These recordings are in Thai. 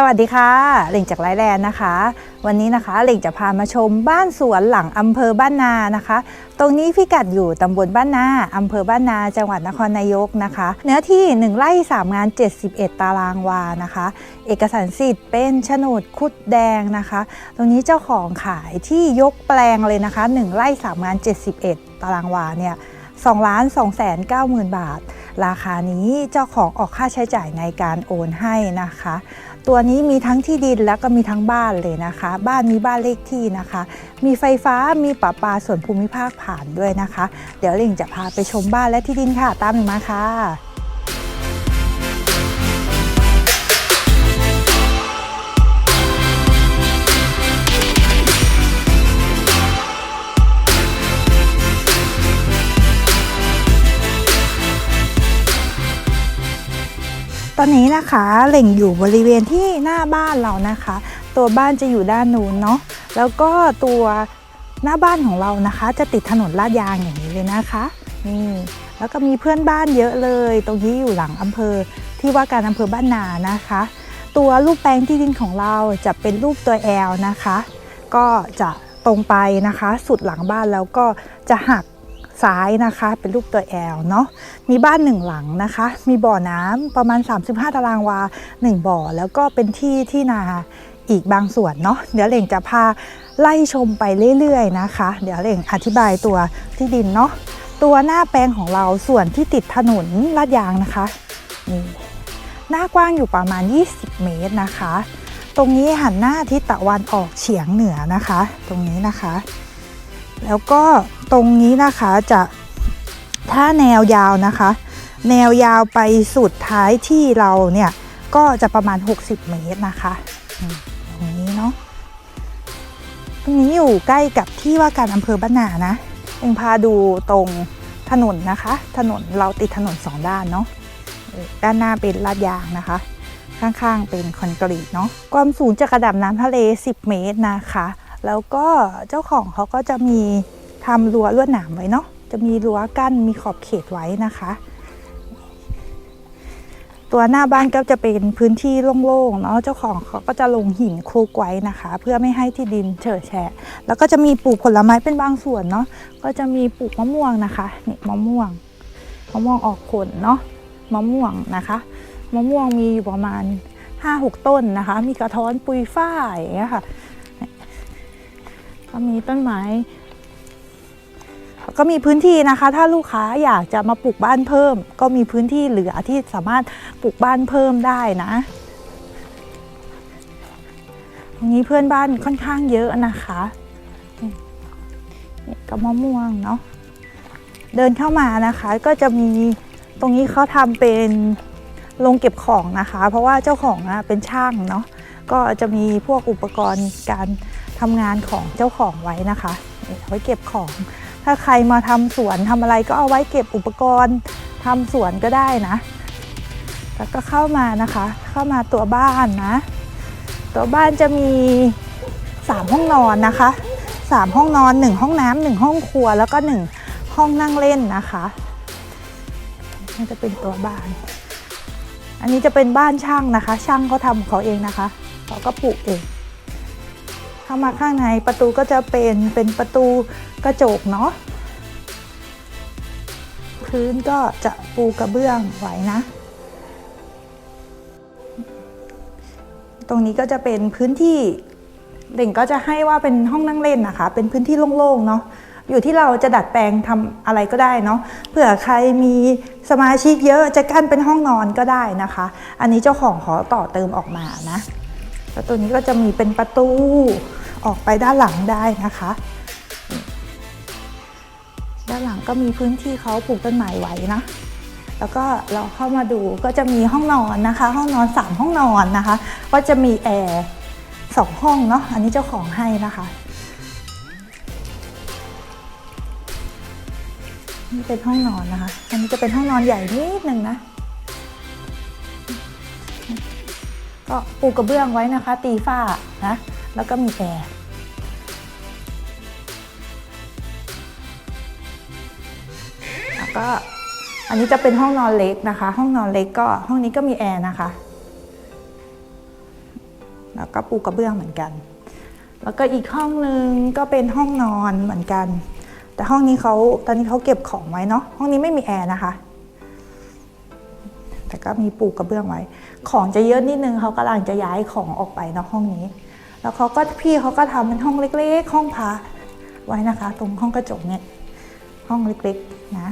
สวัสดีค่ะเหล่งจากไลแลนนะคะ วันนี้นะคะเหล่งจะพามาชมบ้านสวนหลังอำเภอบ้านนานะคะ ตรงนี้พิกัดอยู่ตำบลบ้านนาอำเภอบ้านนา จังหวัดนครนายกนะคะ เนื้อที่ 1ไร่3งาน 71 ตารางวานะคะ เอกสารสิทธิ์เป็นโฉนดคุดแดงนะคะ ตรงนี้เจ้าของขายที่ยกแปลงเลยนะคะ 1ไร่3งาน 71 ตารางวาเนี่ย2ล้าน2แสน9หมื่นบาท ราคานี้เจ้าของออกค่าใช้จ่ายในการโอนให้นะคะ ตัวนี้มีทั้งที่ดินแล้วก็มีทั้งบ้านเลยนะคะ บ้านมีบ้านเลขที่นะคะ มีไฟฟ้ามีประปาส่วนภูมิภาคผ่านด้วยนะคะ เดี๋ยวลิงจะพาไปชมบ้านและที่ดินค่ะ ตามหนูมาค่ะ ตอนนี้นะคะเหล่งอยู่บริเวณที่หน้าบ้านเรานะคะ ตัวบ้านจะอยู่ด้านนู้นเนาะแล้วก็ตัวหน้าบ้านของเรานะคะ จะติดถนนลาดยางอย่างนี้เลยนะคะนี่แล้วก็มีเพื่อนบ้านเยอะเลย ตรงนี้อยู่หลังอำเภอที่ว่าการอำเภอบ้านนานะคะ ตัวรูปแปลงที่ดินของเราจะเป็นรูปตัวแอลนะคะ ก็จะตรงไปนะคะ สุดหลังบ้านแล้วก็จะหัก ซ้ายนะคะ เป็นรูปตัวแอลเนาะมีบ้านหนึ่งหลังนะคะ มีบ่อน้ำประมาณ 35 ตารางวา 1 บ่อ แล้วก็เป็นที่ที่นาอีกบางส่วนเนาะเดี๋ยวเหล่งจะพาไล่ชมไปเรื่อยๆนะคะ เดี๋ยวเหล่งอธิบายตัวที่ดินเนาะตัวหน้าแปลงของเราส่วนที่ติดถนนลาดยางนะคะนี่หน้ากว้างอยู่ประมาณ 20 เมตรนะคะ ตรงนี้หันหน้าทิศตะวันออกเฉียงเหนือนะคะ ตรงนี้นะคะ แล้วก็ตรงนี้นะคะจะถ้าแนวยาวนะคะ แนวยาวไปสุดท้ายที่เราเนี่ยก็จะประมาณ 60 เมตรนะคะตรงนี้เนาะตรงนี้อยู่ใกล้กับที่ว่าการอำเภอบ้านนานะเองพาดูตรงถนนนะคะ ถนนเราติดถนนสองด้านเนาะด้านหน้าเป็นลาดยางนะคะ ข้างๆเป็นคอนกรีตเนาะความสูงจากระดับน้ำทะเล 10 เมตรนะคะ แล้วก็เจ้าของเขาก็จะมีทำรั้วลวดหนามไว้เนาะจะมีรั้วกั้นมีขอบเขตไว้นะคะ ตัวหน้าบ้านก็จะเป็นพื้นที่โล่งๆเนาะเจ้าของเขาก็จะลงหินคลุกไว้นะคะ เพื่อไม่ให้ที่ดินเฉอะแฉะ แล้วก็จะมีปลูกผลไม้เป็นบางส่วนเนาะก็จะมีปลูกมะม่วงนะคะนี่มะม่วงมะม่วงออกผลเนาะมะม่วงนะคะมะม่วงมีอยู่ประมาณ 5-6 ต้นนะคะ มีกระท้อนปุยฝ้ายอย่างเงี้ยค่ะ ก็มีต้นไม้ก็มีพื้นที่นะคะ ถ้าลูกค้าอยากจะมาปลูกบ้านเพิ่ม ก็มีพื้นที่เหลือที่สามารถปลูกบ้านเพิ่มได้นะตรงนี้เพื่อนบ้านค่อนข้างเยอะนะคะนี่ก็มะม่วงเนาะเดินเข้ามานะคะก็จะมีตรงนี้เขาทำเป็นโรงเก็บของนะคะ เพราะว่าเจ้าของอะเป็นช่างเนาะก็จะมีพวกอุปกรณ์การ ทำงานของเจ้าของไว้นะคะเอาไว้เก็บของ ถ้าใครมาทำสวนทำอะไรก็เอาไว้เก็บอุปกรณ์ทำสวนก็ได้นะ แล้วก็เข้ามานะคะ เข้ามาตัวบ้านนะ ตัวบ้านจะมี 3 ห้องนอนนะคะ 3 ห้องนอน 1 ห้องน้ำหนึ่งห้องครัวแล้วก็ 1 ห้องนั่งเล่นนะคะนี่จะเป็นตัวบ้าน อันนี้จะเป็นบ้านช่างนะคะ ช่างเขาทำของเขาเองนะคะเขาก็ปลูกเอง เข้ามาข้างในประตูก็จะเป็นเป็นประตูกระจกเนาะพื้นก็จะปูกระเบื้องไว้นะ ตรงนี้ก็จะเป็นพื้นที่เด่งก็จะให้ว่าเป็นห้องนั่งเล่นนะคะ เป็นพื้นที่โล่งๆเนาะอยู่ที่เราจะดัดแปลงทำอะไรก็ได้เนาะเผื่อใครมีสมาชิกเยอะจะกั้นเป็นห้องนอนก็ได้นะคะ อันนี้เจ้าของขอต่อเติมออกมานะแล้วตัวนี้ก็จะมีเป็นประตู ออกไปด้านหลังได้นะคะ ด้านหลังก็มีพื้นที่เขาปลูกต้นไม้ไว้นะแล้วก็เราเข้ามาดูก็จะมีห้องนอนนะคะ ห้องนอน 3 ห้องนอนนะคะ ก็จะมีแอร์สองห้องเนาะอันนี้เจ้าของให้นะคะ นี่เป็นห้องนอนนะคะ อันนี้จะเป็นห้องนอนใหญ่นิดนึงนะ ก็ปูกระเบื้องไว้นะคะ ตีฝ้านะ แล้วก็มีแอร์แล้วก็อันนี้จะเป็นห้องนอนเล็กนะคะ ห้องนอนเล็กก็ห้องนี้ก็มีแอร์นะคะ แล้วก็ปูกระเบื้องเหมือนกัน แล้วก็อีกห้องนึงก็เป็นห้องนอนเหมือนกัน แต่ห้องนี้เขาตอนนี้เขาเก็บของไว้เนาะห้องนี้ไม่มีแอร์นะคะแต่ก็มีปูกระเบื้องไว้ ของจะเยอะนิดนึงเขากำลังจะย้ายของออกไปเนาะห้องนี้ แล้วเขาก็พี่เขาก็ทำเป็นห้องเล็ก ๆ ห้องพระไว้นะคะ ตรงห้องกระจกเนี่ยห้องเล็กๆนะ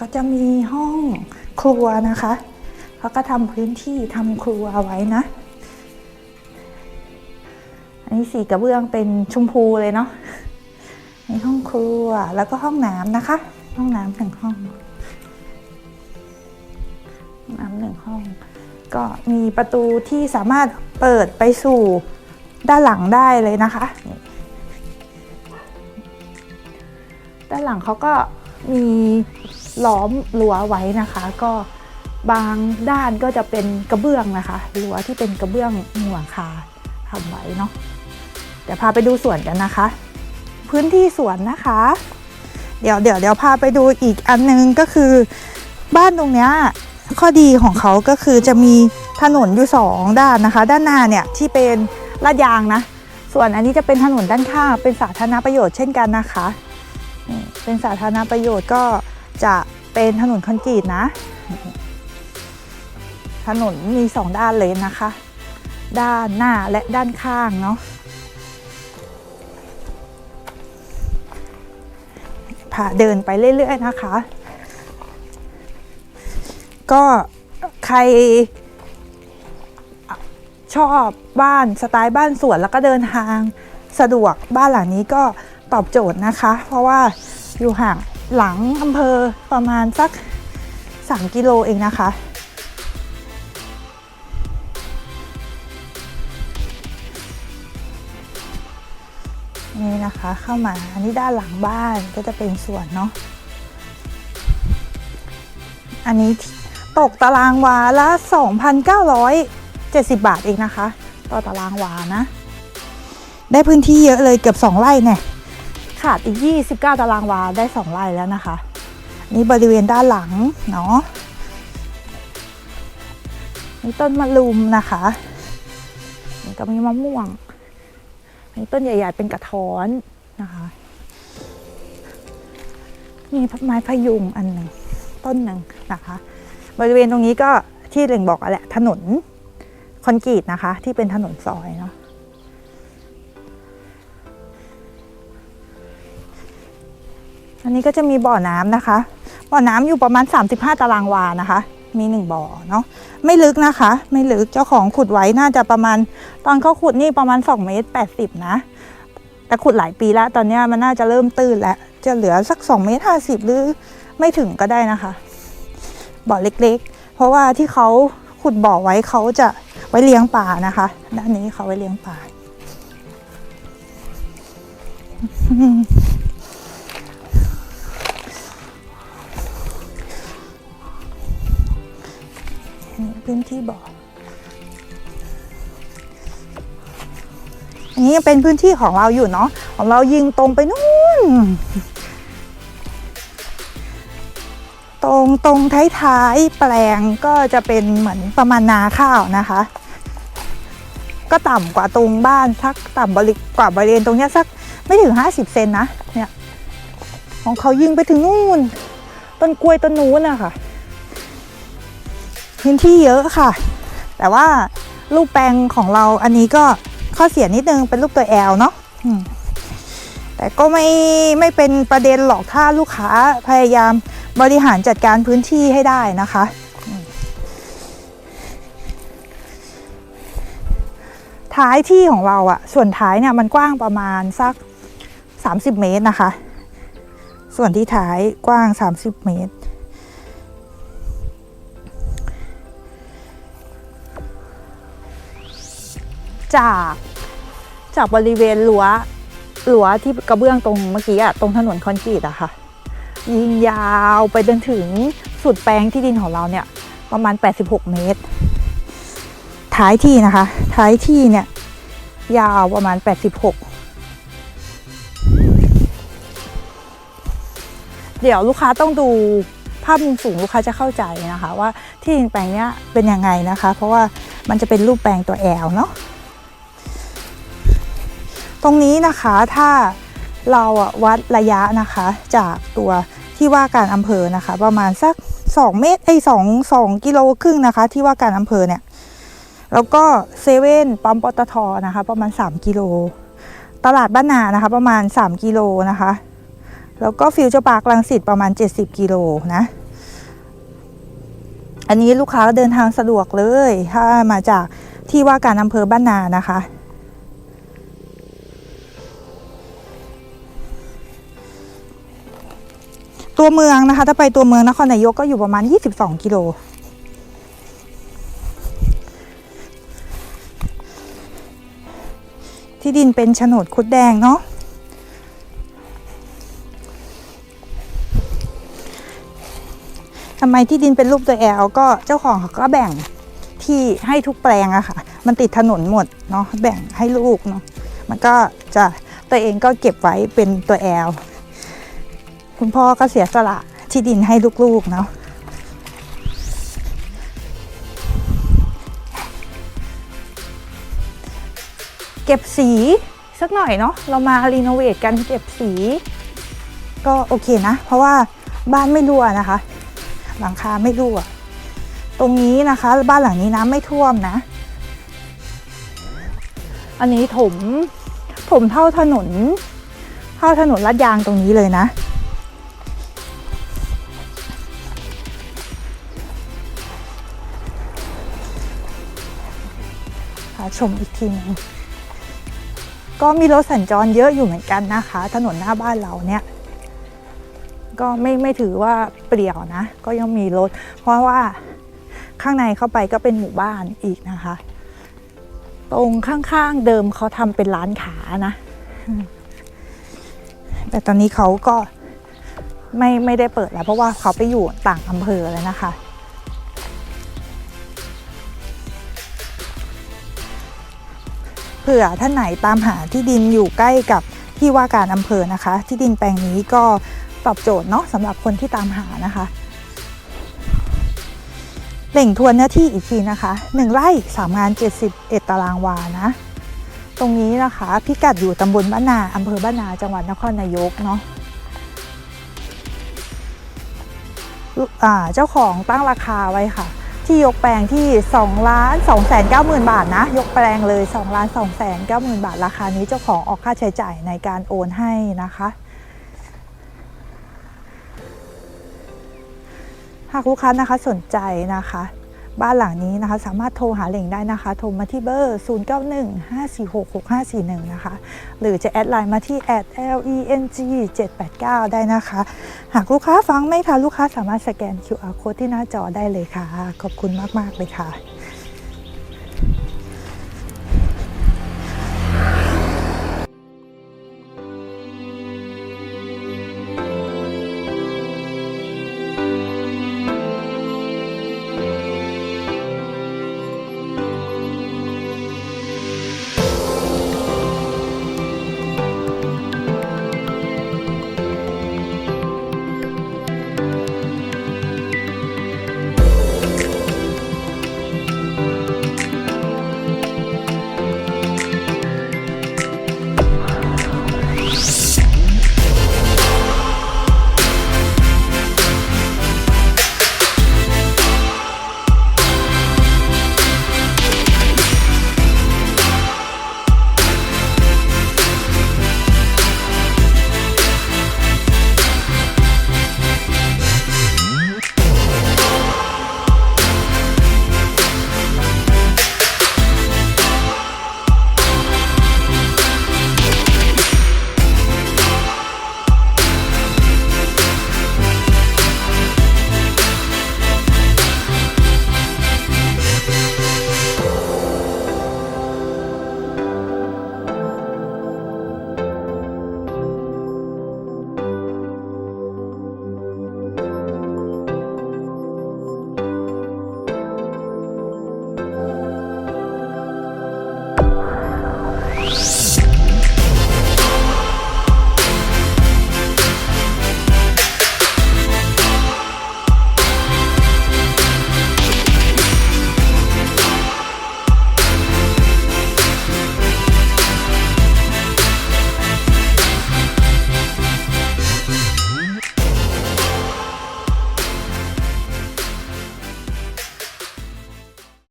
ก็จะมีห้องครัวนะคะเขาก็ทำพื้นที่ทำครัวเอาไว้นะ อันนี้สีกระเบื้องเป็นชมพูเลยเนาะในห้องครัวแล้วก็ห้องน้ำนะคะ ห้องน้ำหนึ่งห้องห้องน้ำหนึ่งห้อง ก็มีประตูที่สามารถ เปิดไปสู่ด้านหลังได้เลยนะคะ ด้านหลังเขาก็มีล้อมรั้วไว้นะคะ ก็บางด้านก็จะเป็นกระเบื้องนะคะรั้วที่เป็นกระเบื้องมุงหลังคาทำไว้เนาะเดี๋ยวพาไปดูสวนกันนะคะ พื้นที่สวนนะคะ เดี๋ยวเดี๋ยวเดี๋ยวพาไปดูอีกอันนึงก็คือ บ้านตรงเนี้ยข้อดีของเขาก็คือจะมี ถนนอยู่สองด้านนะคะ ด้านหน้าเนี่ยที่เป็นลาดยางนะ ส่วนอันนี้จะเป็นถนนด้านข้างเป็นสาธารณประโยชน์เช่นกันนะคะเป็นสาธารณประโยชน์ก็จะเป็นถนนคอนกรีตนะ ถนนมีสองด้านเลยนะคะ ด้านหน้าและด้านข้างเนาะพาเดินไปเรื่อยๆนะคะ ก็ใคร ชอบบ้านสไตล์บ้านสวนแล้วก็เดินทางสะดวกบ้านหลังนี้ก็ตอบโจทย์นะคะ เพราะว่าอยู่ห่างหลังอำเภอประมาณสัก 3 กิโลเองนะคะ นี่นะคะเข้ามาอันนี้ด้านหลังบ้านก็จะเป็นสวนเนาะอันนี้ตกตารางวาละ 70 บาทเองนะคะ ต่อตารางวานะ ได้พื้นที่เยอะเลยเกือบ 2 ไร่เนี่ยขาดอีก 29 ตารางวาได้ 2 ไร่แล้วนะคะ นี่บริเวณด้านหลังเนาะนี่ต้นมะลุมนะคะนี่ก็มีมะม่วงนี่ต้นใหญ่ๆเป็นกระท้อนนะคะมีไม้พยุงอันหนึ่งต้นหนึ่งนะคะ บริเวณตรงนี้ก็ที่เร่งบอกอะแหละถนน คอนกรีตนะคะ ที่เป็นถนนซอยเนาะอันนี้ก็จะมีบ่อน้ำนะคะ บ่อน้ำอยู่ประมาณ 35 ตารางวานะคะ มีหนึ่งบ่อเนาะ ไม่ลึกนะคะ ไม่ลึก เจ้าของขุดไว้น่าจะประมาณ ตอนเขาขุดนี่ประมาณ2เมตร80 นะ แต่ขุดหลายปีแล้ว ตอนนี้มันน่าจะเริ่มตื้นแล้ว จะเหลือสัก2เมตร50 หรือไม่ถึงก็ได้นะคะ บ่อเล็กๆ เพราะว่าที่เขาขุดบ่อไว้เขาจะ ไว้เลี้ยงปลานะคะ ด้านนี้เขาไว้เลี้ยงปลาพื้นที่บ่อ อันนี้ยังเป็นพื้นที่ของเราอยู่เนาะ ของเรายิงตรงไปนู่น ตรงตรงท้ายๆแปลงก็จะเป็นเหมือนประมาณนาข้าวนะคะ ก็ต่ำกว่าตรงบ้านสักต่ำบริกว่าบริเวณตรงเนี้ยสักไม่ถึง 50 เซนนะเนี่ยของเขายิงไปถึงนู่นต้นกล้วยต้นนู้นนะค่ะ พื้นที่เยอะค่ะ แต่ว่ารูปแปลงของเราอันนี้ก็ข้อเสียนิดนึงเป็นรูปตัวแอลเนาะแต่ก็ไม่ไม่เป็นประเด็นหรอกถ้าลูกค้าพยายามบริหารจัดการพื้นที่ให้ได้นะคะ ท้ายที่ของเราอะส่วนท้ายเนี่ยมันกว้างประมาณสัก 30 เมตรนะคะ ส่วนที่ท้ายกว้าง 30 เมตร จากจากบริเวณรั้วรั้วที่กระเบื้องตรงเมื่อกี้อะตรงถนนคอนกรีตอะค่ะ ยิงยาวไปจนถึงสุดแปลงที่ดินของเราเนี่ยประมาณ 86 เมตร ท้ายที่นะคะ ท้ายที่เนี่ย ยาวประมาณ 86 เดี๋ยวลูกค้าต้องดูภาพมุมสูงลูกค้าจะเข้าใจนะคะ ว่าที่ดินแปลงเนี้ยเป็นยังไงนะคะ เพราะว่ามันจะเป็นรูปแปลงตัวแอลเนาะตรงนี้นะคะถ้าเราอะวัดระยะนะคะ จากตัวที่ว่าการอำเภอนะคะ ประมาณสัก 2 เมตรไอ้สองสองกิโลครึ่งนะคะ ที่ว่าการอำเภอเนี่ย แล้วก็เซเว่นปั๊มปตทนะคะประมาณ 3 กิโล ตลาดบ้านนานะคะประมาณ 3 กิโลนะคะ แล้วก็ฟิวเจอร์พาร์คลังสิตประมาณ 70 กิโลนะ อันนี้ลูกค้าเดินทางสะดวกเลย ถ้ามาจากที่ว่าการอำเภอบ้านนานะคะตัวเมืองนะคะ ถ้าไปตัวเมืองนครนายกก็อยู่ประมาณ 22 กิโล ที่ดินเป็นโฉนดคุดแดงเนาะทำไมที่ดินเป็นรูปตัวแอลก็เจ้าของเขาก็แบ่งที่ให้ทุกแปลงอะค่ะ มันติดถนนหมดเนาะแบ่งให้ลูกเนาะมันก็จะตัวเองก็เก็บไว้เป็นตัวแอลคุณพ่อก็เสียสละที่ดินให้ลูกๆเนาะ ก็บสีสักหน่อยเนาะเรามารีโนเวทกันเก็บสี ก็โอเคนะ เพราะว่าบ้านไม่รั่วนะคะ หลังคาไม่รั่ว ตรงนี้นะคะ บ้านหลังนี้น้ำไม่ท่วมนะ อันนี้ถมถมเท่าถนน เท่าถนนลาดยางตรงนี้เลยนะพาชมอีกทีหนึง ก็มีรถสัญจรเยอะอยู่เหมือนกันนะคะ ถนนหน้าบ้านเราเนี่ย ก็ไม่ไม่ถือว่าเปลี่ยวนะ ก็ยังมีรถ เพราะว่าข้างในเข้าไปก็เป็นหมู่บ้านอีกนะคะ ตรงข้างๆเดิมเขาทำเป็นร้านขานะ แต่ตอนนี้เขาก็ไม่ไม่ได้เปิดแล้ว เพราะว่าเขาไปอยู่ต่างอำเภอแล้วนะคะ เผื่อท่านไหนตามหาที่ดินอยู่ใกล้กับที่ว่าการอำเภอนะคะ ที่ดินแปลงนี้ก็ตอบโจทย์เนาะสำหรับคนที่ตามหานะคะเล่งทวนเนื้อที่อีกทีนะคะ1ไร่3งาน 71 ตารางวานะ ตรงนี้นะคะพิกัดอยู่ตำบลบ้านนาอำเภอบ้านนาจังหวัดนครนายกเนาะลูกอ่าเจ้าของตั้งราคาไว้ค่ะ ที่ยกแปลงที่2ล้าน2แสน9หมื่นบาทนะ ยกแปลงเลย2ล้าน2แสน9หมื่นบาท ราคานี้เจ้าของออกค่าใช้จ่ายในการโอนให้นะคะ หากลูกค้านะคะสนใจนะคะ บ้านหลังนี้นะคะ สามารถโทรหาเหล่งได้นะคะ โทรมาที่เบอร์ 0915466541 นะคะ หรือจะแอดไลน์มาที่ @leng 789ได้นะคะ หากลูกค้าฟังไม่ทันลูกค้าสามารถสแกน QR code ที่หน้าจอได้เลยค่ะ ขอบคุณมาก ๆ เลยค่ะ